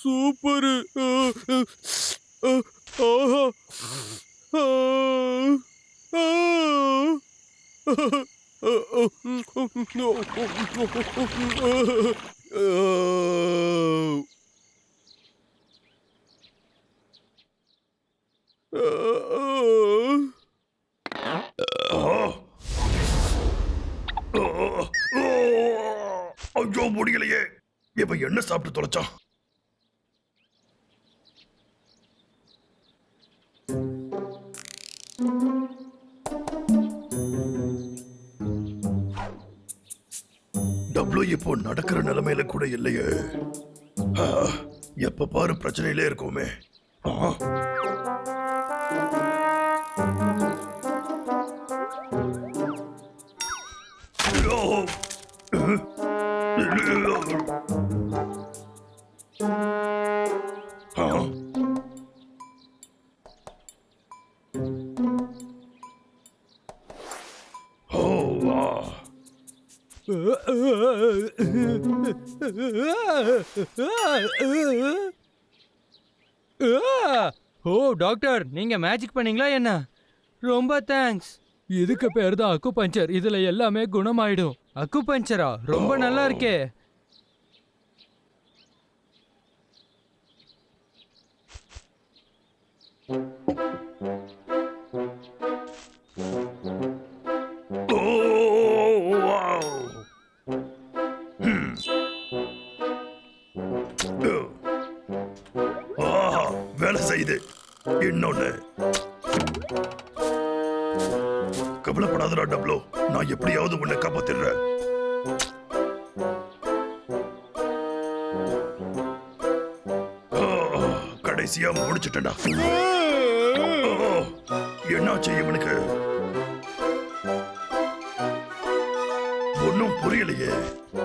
Super ஐயோ முடியலையே. இவன் என்ன சாப்பிட்டு தொலைச்சான் டப்ளு இப்போ நடக்கிற நிலைமையில கூட இல்லையே. எப்ப பாரு பிரச்சனையிலே இருக்கோமே. ஆ. ஓ டாக்டர் நீங்க மேஜிக் பண்ணீங்களா என்ன? ரொம்ப தேங்க்ஸ் இதுக்கு பேர் தான் அக்கு பஞ்சர் இதுல எல்லாமே குணமாயிடும். அக்கு பஞ்சரா ரொம்ப நல்லா இருக்கே. ஓ கடைசியா என்ன ஓ, என்னாச்சு இவனுக்கு? ஒன்னும் புரியலையே.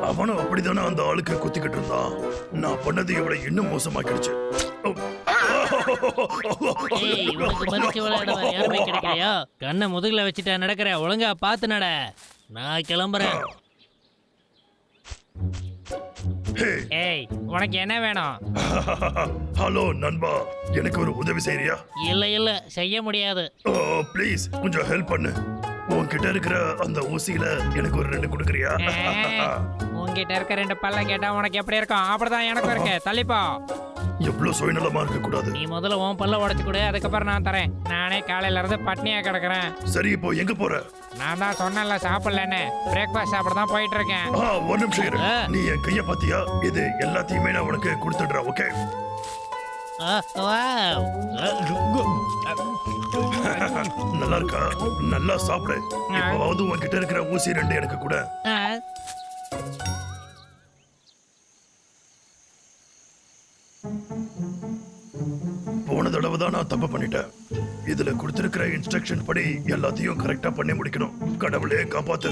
அவனும் அப்படிதானே அந்த ஆளுக்கு குத்திக்கிட்டு இருந்தான். நான் பண்ணது இவளை இன்னும் மோசமாக்கிடுச்சு. யாருமே கண்ணை முதுகுல வச்சுட்டா நடக்கிற ஒழுங்கா பாத்து நட. நான் கிளம்புறேன். ஏய் உனக்கு என்ன வேணும்? ஹலோ நண்பா. எனக்கு ஒரு உதவி செய்யறியா இல்ல இல்ல செய்ய முடியாது. ப்ளீஸ் கொஞ்சம் ஹெல்ப் பண்ணு. உன்கிட்ட இருக்கிற அந்த ஊசியில எனக்கு ஒரு ரெண்டு கொடுக்குறியா? உங்ககிட்ட இருக்க ரெண்டு பல்ல கேட்டா உனக்கு எப்படி இருக்கும்? அப்படிதான் எனக்கும் இருக்கு. தள்ளிப்போ. எவ்வளவு சுயநலமா இருக்க கூடாது நீ முதல்ல உன் பல்ல உடைச்சு கொடு அதுக்கப்புறம் நான் தரேன். நானே காலையில இருந்து பட்னியா கிடக்குறேன். சரி இப்போ எங்க போற? நான் தான் சொன்னேன்ல சாப்பிடலன்னு. பிரேக்ஃபாஸ்ட் சாப்பிட தான் போயிட்டு இருக்கேன் ஆ, ஒரு நிமிஷம் இரு. நீ என் கைய பாத்தியா இது எல்லாத்தையுமே நான் உனக்கு கொடுத்துடுறேன் ஓகே. நல்லா இருக்கா? நல்லா சாப்பிடு. இப்போவாவது உன்கிட்ட இருக்கிற ஊசி ரெண்டு எனக்கு கூட. ஆ, தடவை தான் நான் தப்பு பண்ணிட்டேன். இதுல கொடுத்திருக்கிற இன்ஸ்ட்ரக்ஷன் படி எல்லாத்தையும் கரெக்டா பண்ணி முடிக்கணும். கடவுளே காப்பாத்து.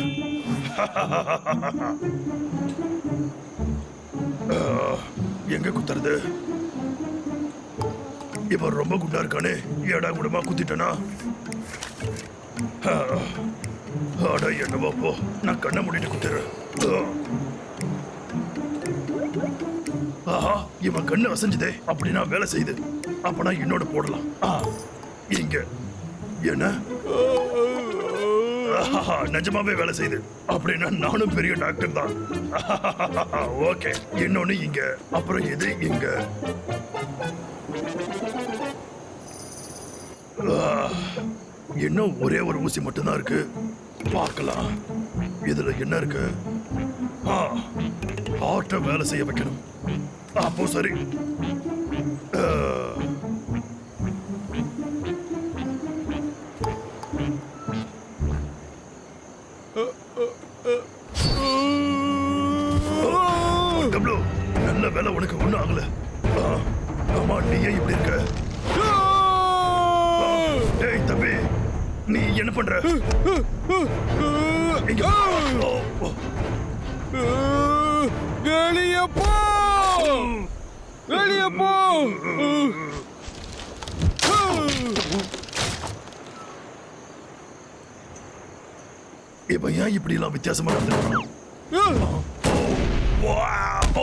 எங்க குத்துறது? இவன் ரொம்ப குண்டா இருக்கானே. ஏடா குடமா குத்திட்டனா? ஆடா என்னவா போ. நான் கண்ணை மூடிட்டு குத்துறேன். ஆஹா இவன் கண்ணு அசைஞ்சுதே. அப்படின்னா வேலை செய்யுது அப்பனா என்னோட போடலாம். ஆ, இங்க. என்ன? நிஜமாவே வேலை செய்யுது. அப்படின்னா நானும் பெரிய டாக்டர் தான். ஓகே இன்னொன்னு இங்க அப்புறம் இது இங்க? இன்னும் ஒரே ஒரு ஊசி மட்டும்தான் இருக்கு. பார்க்கலாம். இதுல என்ன இருக்கு? ஆ ஹார்ட்டை வேலை செய்ய வைக்கணும். அப்போ சரி. வெளியே போ இவன் ஏன் இப்படி எல்லாம் வித்தியாசமா நடந்துக்கிறான் வாவ்!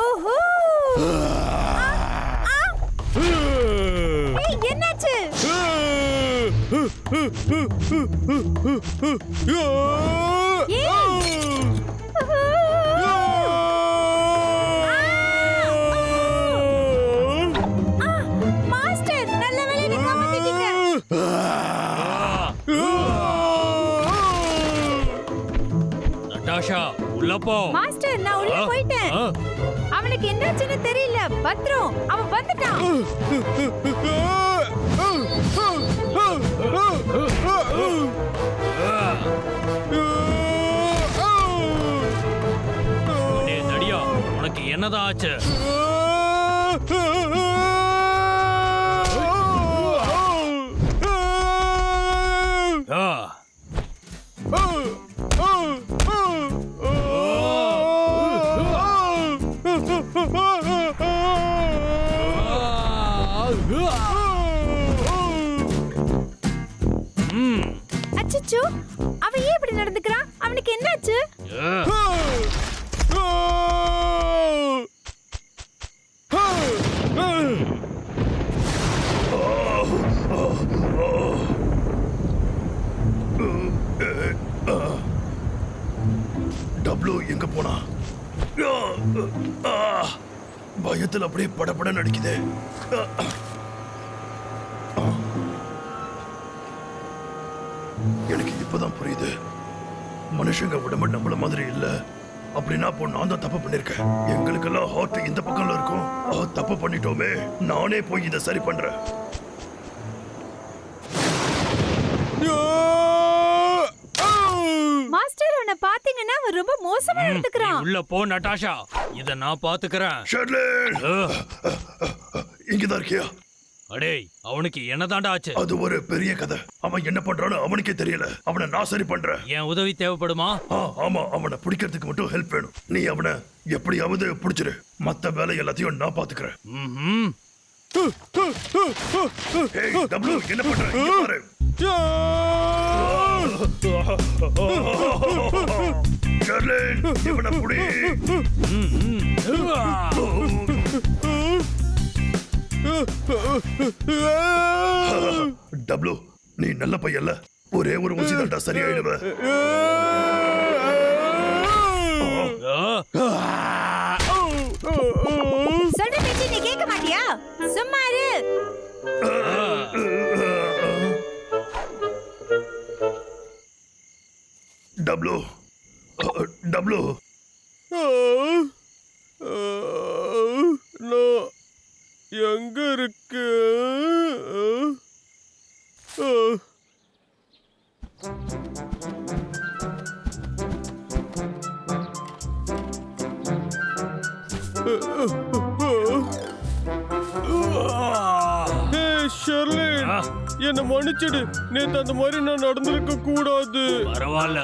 ஓஹோ ஏய், என்னாச்சு ஆ, மாஸ்டர் நல்ல வேளை நீ காப்பாத்திட்டீங்க நட்டாஷா உள்ள போ. மாஸ்டர் நான் உள்ள போயிட்டேன். அவனுக்கு என்னாச்சுன்னு தெரியல. பத்ரம். அவன் வந்துட்டான். டேய் உனக்கு என்னதான் ஆச்சு? டப்ளு எங்க போனா? பயத்தில் பயத்துல அப்படியே படபட நடிக்குது எனக்கு இப்பதான் புரியுது. மனுஷங்க உடம்பு நம்மள மாதிரி இல்ல. அப்படின்னா அப்போ நான் தான் தப்பு பண்ணிருக்கேன். எங்களுக்கெல்லாம் ஹார்ட் இந்த பக்கம்ல இருக்கும். தப்பு பண்ணிட்டோமே. நானே போய் இதை சரி பண்றேன் மாஸ்டர் உன்னை பாத்தீங்கன்னா அவன் ரொம்ப மோசமா நீ நடந்துக்கிறான். உள்ள போ நட்டாஷா. இத நான் பாத்துக்கறேன். ஆ. இங்கதான் இருக்கியா? அடேய் அவனுக்கு என்னதாண்டா ஆச்சு? அது ஒரு பெரிய கதை. அவன் என்ன பண்றான்னு அவனுக்கே தெரியல. அவனை நான் சரி பண்றேன். என் உதவி தேவைப்படுமா? ஆ, ஆமா அவனை பிடிக்கிறதுக்கு மட்டும் ஹெல்ப் வேணும். நீ அவனை எப்படியாவது பிடிச்சிரு. மத்த வேலை எல்லாத்தையும் நான் பாத்துக்கிறேன். ம்ஹும். ஏய் என்ன பண்ற? இங்க பாரு. ஷெர்லின் இவனை புடி. டப்ளு நீ நல்ல பையன்ல ஒரே ஒரு ஊசி தாண்டா சரியாயிடுவ. சொல்ற பேச்சு நீ கேட்க மாட்டியா சும்மா இரு டப்ளு டப்ளு நான் எங்க இருக்கு. என்ன மன்னிச்சிடு. நேத்து அந்த மாதிரி நான் நடந்திருக்க கூடாது பரவாயில்ல.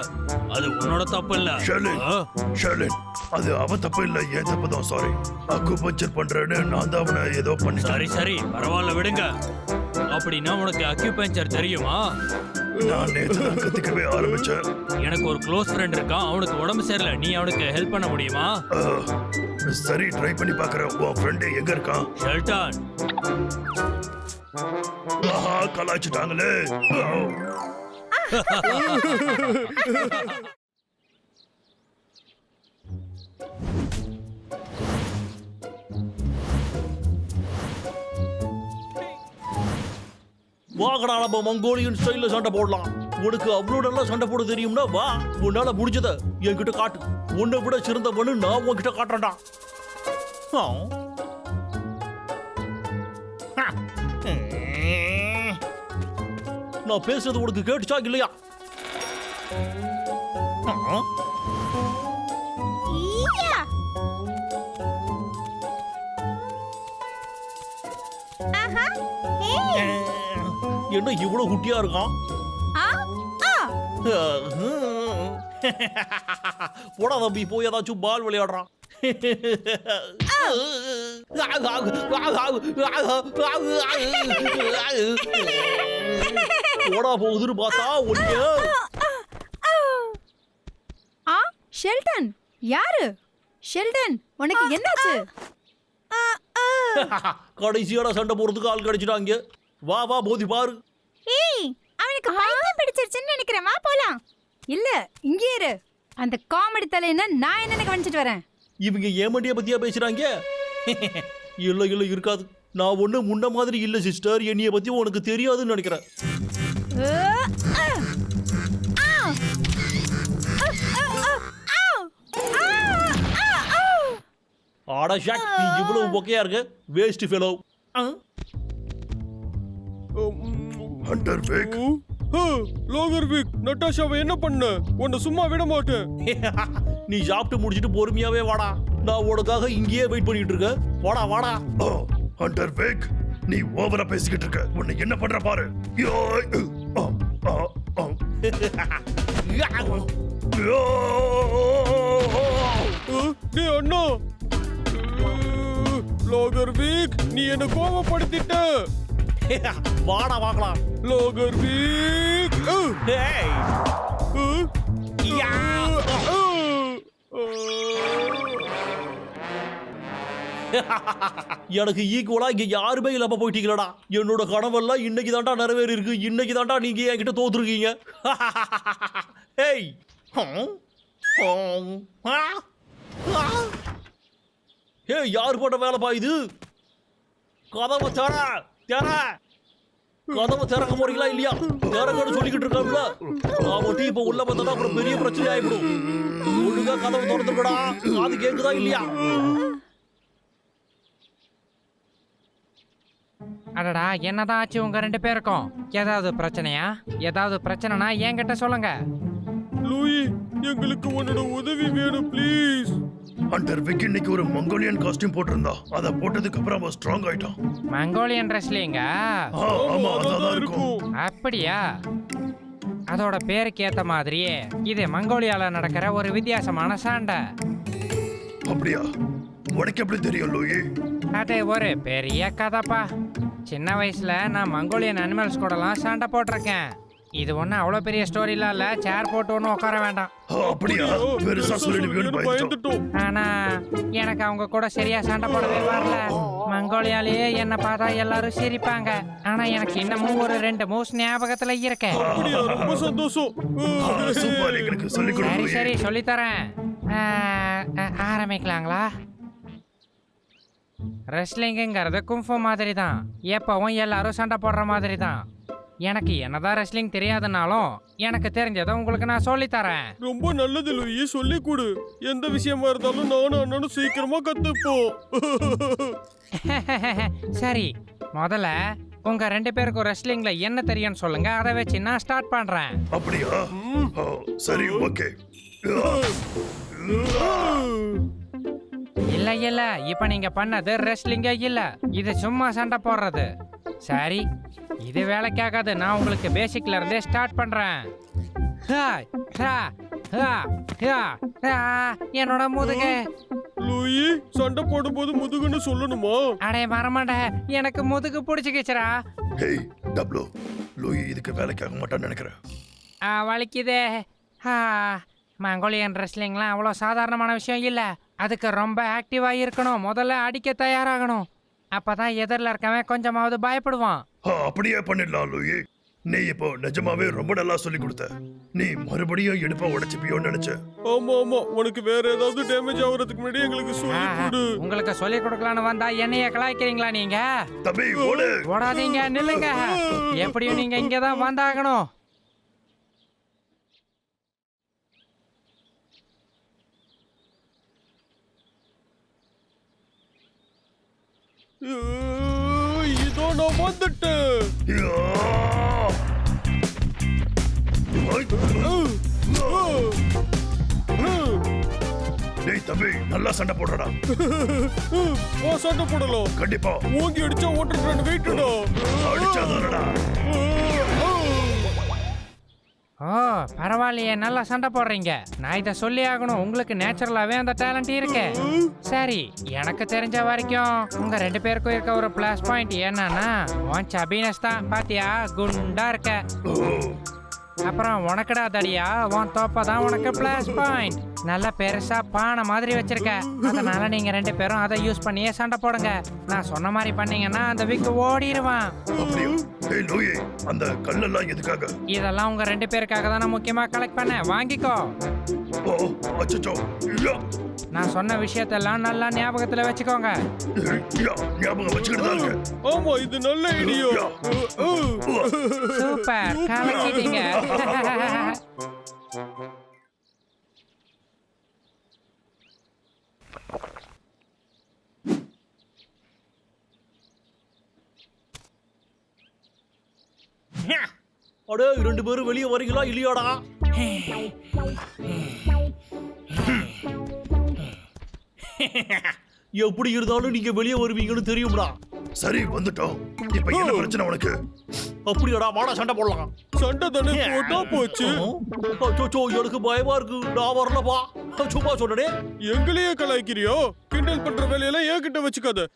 அது உன்னோட தப்பு இல்ல ஷெர்லின் ஆ. ஷெர்லின் அது அவன் தப்பு இல்ல என் தப்பு தான் சாரி அக்கு பஞ்சர் பண்றேன்னு நான் தான் அவனை ஏதோ பண்ணிட்டேன். சரி சரி பரவாயில்ல விடுங்க. அப்படின்னா உனக்கு அக்யூபஞ்சர் தெரியுமா? நான் நேத்து தான் கத்துக்கவே ஆரம்பிச்சேன். எனக்கு ஒரு க்ளோஸ் ஃப்ரெண்ட் இருக்கான் அவனுக்கு உடம்பு சரியில்லை. நீ அவனுக்கு ஹெல்ப் பண்ண முடியுமா? சரி ட்ரை பண்ணி பார்க்கறேன் உன் ஃப்ரெண்டு எங்க இருக்கான்? ஷெல்டான் ஆஹா கலாய்ச்சிட்டாங்களே. வாங்கடா நம்ம மங்கோலியன் ஸ்டைலில் சண்டை போடலாம். உனக்கு அவ்வளோ நல்லா சண்டை போட தெரியும்னா வா உன்னால முடிஞ்சதை என்கிட்ட காட்டு. உன்னை விட சிறந்தவனு நான் உன்கிட்ட காட்டுறேன்டா. நான் பேசுறது உனக்கு கேட்டுச்சா இல்லையா? ஆ. என்ன இவ்வளவு குட்டியா இருக்கான்? ஆ ஆ. போடா தம்பி போய் ஏதாச்சும் பால் விளையாடுறான். போடா போகுதுன்னு பார்த்தா ஒண்ணு. ஆ ஷெல்டன் யாரு? ஷெல்டன் உனக்கு என்னாச்சு. கடைசியோட சண்டை போறதுக்கு ஆள் கிடைச்சிட்டாங்க. வா வா போதி பாரு. ஏய் அவனுக்கு பைத்தியம் பிடிச்சிருச்சுன்னு நினைக்கிறேன். வா போலாம். இல்ல இங்கே இரு. அந்த காமெடி தலையன நான் என்ன கவனிச்சிட்டு வரேன். இவங்க ஏமண்டிய பத்தியா பேசுறாங்க? இல்ல இல்ல இருக்காது. நான் ஒண்ணு முன்ன மாதிரி இல்ல சிஸ்டர் என்னைய பத்தி உனக்கு தெரியாதுன்னு நினைக்கிறேன். ஆடா ஷாக் நீ இவ்வளவு பொக்கையா இருக்க? வேஸ்ட் ஃபெலோ ஹண்டர் வேக் லோகர்விக் நட்டாஷாவை என்ன பண்ண? உன்னை சும்மா விட மாட்டேன். நீ சாப்பிட்டு முடிச்சிட்டு பொறுமையாவே வாடா. நான் உனக்காக இங்கேயே வெயிட் பண்ணிட்டு இருக்கேன். வாடா வாடா. ஹண்டர் வேக் நீ ஓவரா பேசிக்கிட்டு இருக்க. உன்னை என்ன பண்ற பாரு. டே அண்ணா. லோகர்விக் நீ என்ன கோவப்படுத்திட்ட. வாடா வாக்கலாம் லோகர்விக் டேய். யா. எனக்கு ஈக்குவலா இங்க யாருமே இல்லாம போயிட்டீங்களடா. என்னோட கனவெல்லாம் இன்னைக்கு தாண்டா நிறைவேறி இருக்கு இன்னைக்கு தாண்டா நீங்க என்கிட்ட தோத்துருக்கீங்க. ஹேய் ஹம். ஹம். ஏய் யார் போட்ட வேலைப்பா இது? கதவை தர தர கதவை திறக்க போறீங்களா இல்லையா? திறங்கன்னு சொல்லிக்கிட்டு இருக்காங்களா அவட்டி இப்ப உள்ள வந்தா அப்புறம் பெரிய பிரச்சனை ஆயிடும் ஒழுங்கா கதவை திறந்துருக்கடா. அது கேக்குதா இல்லையா? அடடா என்னதான் ஆச்சு உங்க ரெண்டு பேருக்கும்? ஏதாவது பிரச்சனையா? ஏதாவது பிரச்சனைனா என்கிட்ட சொல்லுங்க. லூயி எங்களுக்கு உன்னோட உதவி வேணும் ப்ளீஸ் ஹண்டர் விக் இன்னைக்கு ஒரு மங்கோலியன் காஸ்டியூம் போட்டிருந்தா. அதை போட்டதுக்கு அப்புறம் அவன் ஸ்ட்ராங் ஆயிட்டான். மங்கோலியன் ரெஸ்லிங்க ஆமா அதான் இருக்கும். அப்படியா? அதோட பேருக்கு ஏத்த மாதிரியே இது மங்கோலியால நடக்கிற ஒரு வித்தியாசமான சண்டை. அப்படியா? உனக்கு எப்படி தெரியும் லூயி? அது ஒரு பெரிய கதைப்பா. சின்ன வயசுல நான் மங்கோலியன் அனிமல்ஸ் கூடலாம் சண்டை போட்டிருக்கேன். இது ஒன்றும் அவ்வளோ பெரிய ஸ்டோரிலாம் இல்லை. சேர் போட்டு ஒன்றும் உட்கார வேண்டாம். அப்படியா? பெருசா சொல்லிடுவீங்கன்னு பயந்துட்டோம். ஆனா எனக்கு அவங்க கூட சரியா சண்டை போடவே வரல. மங்கோலியாலேயே என்ன பார்த்தா எல்லாரும் சிரிப்பாங்க. ஆனா எனக்கு இன்னமும் ஒரு ரெண்டு மூஸ் ஞாபகத்துல இருக்கு. ரொம்ப சந்தோஷம். சரி. சரி சொல்லித்தரேன். ஆ, ஆ, ஆரம்பிக்கலாங்களா? ரெஸ்லிங்குங்கிறது கும்ஃபு மாதிரி தான் எப்பவும் எல்லாரும் சண்டை போடுற மாதிரி தான் எனக்கு என்னதான் ரெஸ்லிங் தெரியாதுனாலும் எனக்கு தெரிஞ்சதை உங்களுக்கு நான் சொல்லித்தரேன். ரொம்ப நல்லது லூயி. சொல்லி கொடு. எந்த விஷயமா இருந்தாலும் நானும் அண்ணனும் சீக்கிரமா கத்துப்போம். சரி முதல்ல உங்க ரெண்டு பேருக்கும் ரெஸ்லிங்ல என்ன தெரியும்னு சொல்லுங்க. அதை வச்சு நான் ஸ்டார்ட் பண்றேன். அப்படியா? சரி ஓகே. இல்ல இல்ல. இப்ப நீங்க பண்ணது ரெஸ்லிங்கே இல்ல. இது சும்மா சண்டை போடுறது. சரி. இது வேலைக்காகாது. நான் உங்களுக்கு பேசிக்ல இருந்தே ஸ்டார்ட் பண்றேன். ஹாய், ஹா, ஹா, ஹா, ஹா, என்னோட முதுகு. லூயி சண்டை போடும்போது முதுகுன்னு சொல்லணுமா? அடே வரமாட்ட எனக்கு முதுகு பிடிச்சிக்கிச்சுரா ஹேய் டப்ளு. லூயி இதுக்கு வேலைக்கு ஆக மாட்டான்னு நினைக்கிறேன் ஆ, வலிக்குதே. ஆ, மங்கோலியன் ரெஸ்லிங்லாம் அவ்வளோ சாதாரணமான விஷயம் இல்லை. அதுக்கு ரொம்ப ஆக்டிவாக இருக்கணும் முதல்ல அடிக்க தயாராகணும். அப்போ தான் எதிரில் இருக்கவன் கொஞ்சமாவது பயப்படுவான். ஆ, அப்படியே பண்ணிடலாம் லூயி. நீ இப்போ நிஜமாவே ரொம்ப நல்லா சொல்லி கொடுத்த. நீ மறுபடியும் இடுப்ப உடைச்சுப்பியோன்னு நினைச்ச. ஆமா ஆமா. உனக்கு வேற ஏதாவது டேமேஜ் ஆகுறதுக்கு முன்னாடி எங்களுக்கு சொல்லி கொடு. உங்களுக்கு சொல்லி கொடுக்கலான்னு வந்தா என்னைய கலாய்க்கிறீங்களா நீங்க? தம்பி ஓடு. ஓடாதீங்க நில்லுங்க. எப்படியும் நீங்க இங்க தான் வந்தாகணும். இதோ நான் வந்துட்டேன். டேய் தம்பி நல்லா சண்டை போடுறடா. வா சண்டை போடலாம். கண்டிப்பா. ஓங்கி அடிச்சா ரன் வெயிட்டுடா அடிச்சாதானடா. ஓ பரவாயில்லையே. நல்லா சண்டை போடுறீங்க. நான் இதை சொல்லி ஆகணும். உங்களுக்கு நேச்சுரலாவே அந்த டேலண்ட் இருக்கு. சரி எனக்கு தெரிஞ்ச வரைக்கும் உங்க ரெண்டு பேருக்கும் இருக்க ஒரு ப்ளஸ் பாயிண்ட் என்னன்னா உன் சபீனஸ் தான். பாத்தியா? குண்டா இருக்க. அப்புறம் உனக்குடா தடியா உன் தோப்ப தான் உனக்கு ப்ளஸ் பாயிண்ட் நல்ல பெருசா பானை மாதிரி வச்சிருக்க. அதனால நீங்க ரெண்டு பேரும் அதை யூஸ் பண்ணியே சண்டை போடுங்க. நான் சொன்ன மாதிரி பண்ணீங்கன்னா அந்த விக்கு ஓடிடுவான் அப்படியா? ஏய் லோயே அந்த கல்லெல்லாம் எதுக்காக? இதெல்லாம் உங்க ரெண்டு பேருக்காக தான் நான் முக்கியமா கலெக்ட் பண்ணேன். வாங்கிக்கோ. யா! நான் சொன்ன விஷயத்தெல்லாம் நல்லா ஞாபகத்துல வச்சுக்கோங்க. யா, ஞாபகம் வச்சுக்கிட்டு ஆமா இது நல்ல ஐடியா சூப்பர். கலக்கிட்டீங்க. அடே ரெண்டு பேரும் வெளியே வரீங்களா இல்லையாடா எப்படி இருந்தாலும் நீங்க வெளியே வருவீங்கன்னு தெரியும்டா சரி வந்துட்டோம் இப்ப என்ன பிரச்சனை உனக்கு அப்படியாடா வாடா சண்டை போடலாம் சண்டை தானே போட்டா போச்சு அச்சோ எனக்கு பயமா இருக்கு நான் வரலப்பா சும்மா சொன்னடே எங்களையே கலாய்க்கிறியோ கிண்டல் பண்ற வேலையெல்லாம் என்கிட்ட வச்சுக்காத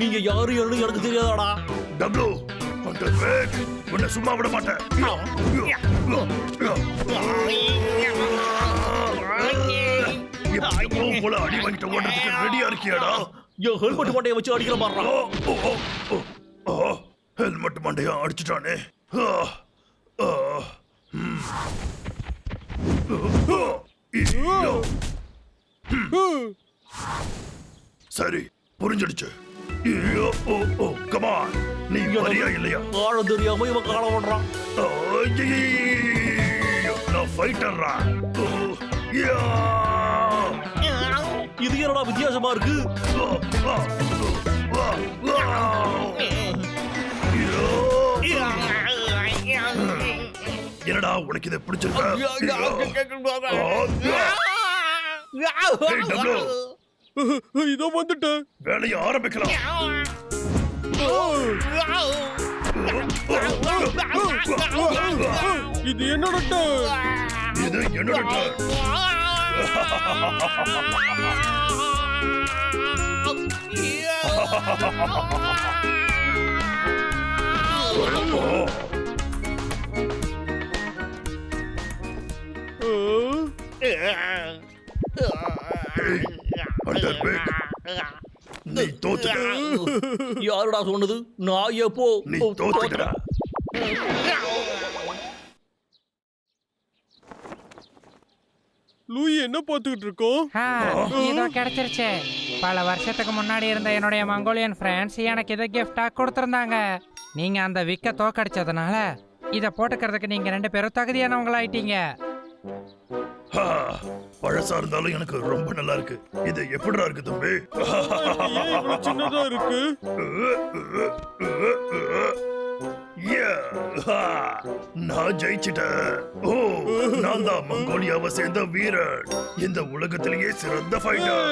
நீங்க யாரு என்னன்னு எனக்கு தெரியாதாடா. டப்ளு அந்த உன்னை சும்மா விட மாட்டேன். யா, யா, யா, யா. எப்பவும் போல அடி வாங்கிட்டு ஓடுறதுக்கு ரெடியா இருக்கியாடா? என் ஹெல்மெட் மண்டையை வச்சு அடிக்கிற ஓ, ஹெல்மெட் மண்டையா அடிச்சிட்டானே. சரி புரிஞ்சிடுச்சு. நீ வரியா இல்லையா? ஆழம் தெரியாம இவன் கால ஓடுறான். நான் ஃபைட்டர்ரா இது என்னடா வித்தியாசமா இருக்கு? என்னடா உனக்கு இதை பிடிச்சிருக்கா? இதோ வந்துட்டேன் வேலையை ஆரம்பிக்கலாம் இது என்னோட. இது என்னோட turn. நீ தோத்துட்ட. யாருடா சொன்னது? நான் எப்போ நீ தோத்துட்டடா. லூயி என்ன பார்த்துக்கிட்டு இருக்கோம் இதோ கிடைச்சிருச்சு. பல வருஷத்துக்கு முன்னாடி இருந்த என்னுடைய மங்கோலியன் ஃப்ரெண்ட்ஸ் எனக்கு இதை கிஃப்டா கொடுத்துருந்தாங்க. நீங்க அந்த விக்க தோக்கடிச்சதுனால இதை போட்டுக்கிறதுக்கு நீங்க ரெண்டு பேரும் தகுதியானவங்களாயிட்டீங்க. பழசா இருந்தாலும் எனக்கு ரொம்ப நல்லா இருக்கு. இது எப்படிடா இருக்கு தம்பி? சின்னதா இருக்கு. நான் ஜெயிச்சிட்டேன். ஓ நான் தான் மங்கோலியாவை சேர்ந்த வீரன். இந்த உலகத்திலேயே சிறந்த ஃபைட்டர்.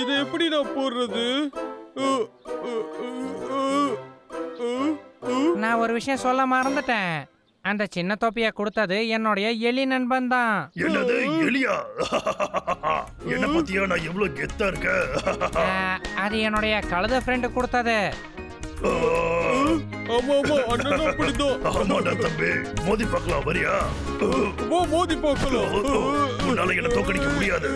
இதை எப்படி நான் போடுறது? நான் ஒரு விஷயம் சொல்ல மறந்துட்டேன். அந்த சின்ன தொப்பியை கொடுத்தது என்னுடைய எலி நண்பன் தான். என்னது எலியா? என்ன பத்தியா நான் எவ்வளவு கெத்தா இருக்கேன் அது என்னுடைய கழுத ஃப்ரெண்டு கொடுத்தது. ஆமா ஆமா அண்ணனும் அப்படிதான். ஆமாடா தம்பி. மோதி பார்க்கலாம் வரியா? வா மோதி பார்க்கலாம். உன்னால என்ன தோக்கடிக்க முடியாது.